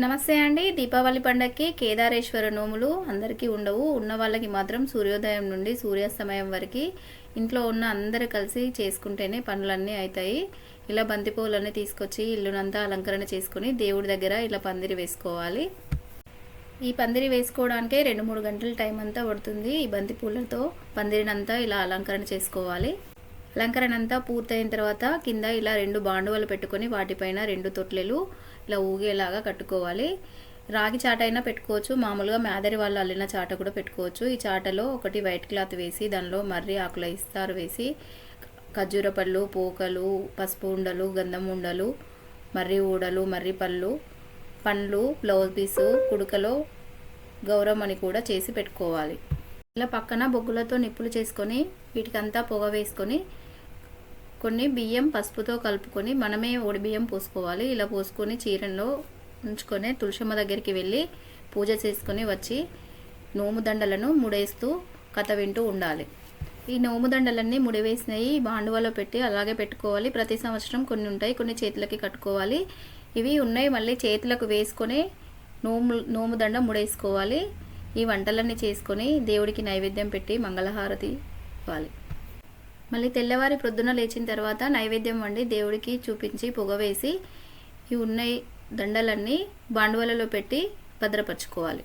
నమస్తే అండి. దీపావళి పండగకి కేదారేశ్వర నోములు అందరికీ ఉండవు. ఉన్న వాళ్ళకి మాత్రం సూర్యోదయం నుండి సూర్యాస్తమయం వరకు ఇంట్లో ఉన్న అందరు కలిసి చేసుకుంటేనే పనులన్నీ అవుతాయి. ఇలా బంతిపూలన్నీ తీసుకొచ్చి ఇల్లునంతా అలంకరణ చేసుకుని దేవుడి దగ్గర ఇలా పందిరి వేసుకోవాలి. ఈ పందిరి వేసుకోవడానికే రెండు మూడు గంటల టైం అంతా పడుతుంది. ఈ బంతిపూలతో పందిరినంతా ఇలా అలంకరణ చేసుకోవాలి. అలంకరణ అంతా పూర్తయిన తర్వాత కింద ఇలా రెండు బాండువలు పెట్టుకొని వాటిపైన రెండు తొట్లెలు ఇలా ఊగేలాగా కట్టుకోవాలి. రాగి చాట అయినా పెట్టుకోవచ్చు. మామూలుగా మేదరి వాళ్ళు అల్లిన చాట కూడా పెట్టుకోవచ్చు. ఈ చాటలో ఒకటి వైట్ క్లాత్ వేసి దానిలో మర్రి ఆకుల ఇస్తారు వేసి ఖర్జూర పళ్ళు పోకలు పసుపు ఉండలు గంధం ఉండలు మర్రి ఊడలు మర్రి పళ్ళు పండ్లు బ్లౌజ్ పీసు కుడుకలో గౌరమ్మని కూడా చేసి పెట్టుకోవాలి. ఇలా పక్కన బొగ్గులతో నిప్పులు చేసుకొని వీటికంతా పొగ వేసుకొని కొన్ని బియ్యం పసుపుతో కలుపుకొని మనమే ఒడి బియ్యం పోసుకోవాలి. ఇలా పోసుకొని చీరలో ఉంచుకొని తులసమ్మ దగ్గరికి వెళ్ళి పూజ చేసుకొని వచ్చి నోముదండలను ముడేస్తూ కథ వింటూ ఉండాలి. ఈ నోముదండలన్నీ ముడివేసినవి బాండువలో పెట్టి అలాగే పెట్టుకోవాలి. ప్రతి సంవత్సరం కొన్ని ఉంటాయి కొన్ని చేతులకి కట్టుకోవాలి. ఇవి ఉన్నాయి మళ్ళీ చేతులకు వేసుకొని నోము నోముదండ ముడేసుకోవాలి. ఈ వంటలన్నీ చేసుకొని దేవుడికి నైవేద్యం పెట్టి మంగళహారతి ఇవ్వాలి. మళ్ళీ తెల్లవారి ప్రొద్దున లేచిన తర్వాత నైవేద్యం వండి దేవుడికి చూపించి పొగవేసి ఈ ఉన్న దండలన్నీ బాండువలలో పెట్టి భద్రపరచుకోవాలి.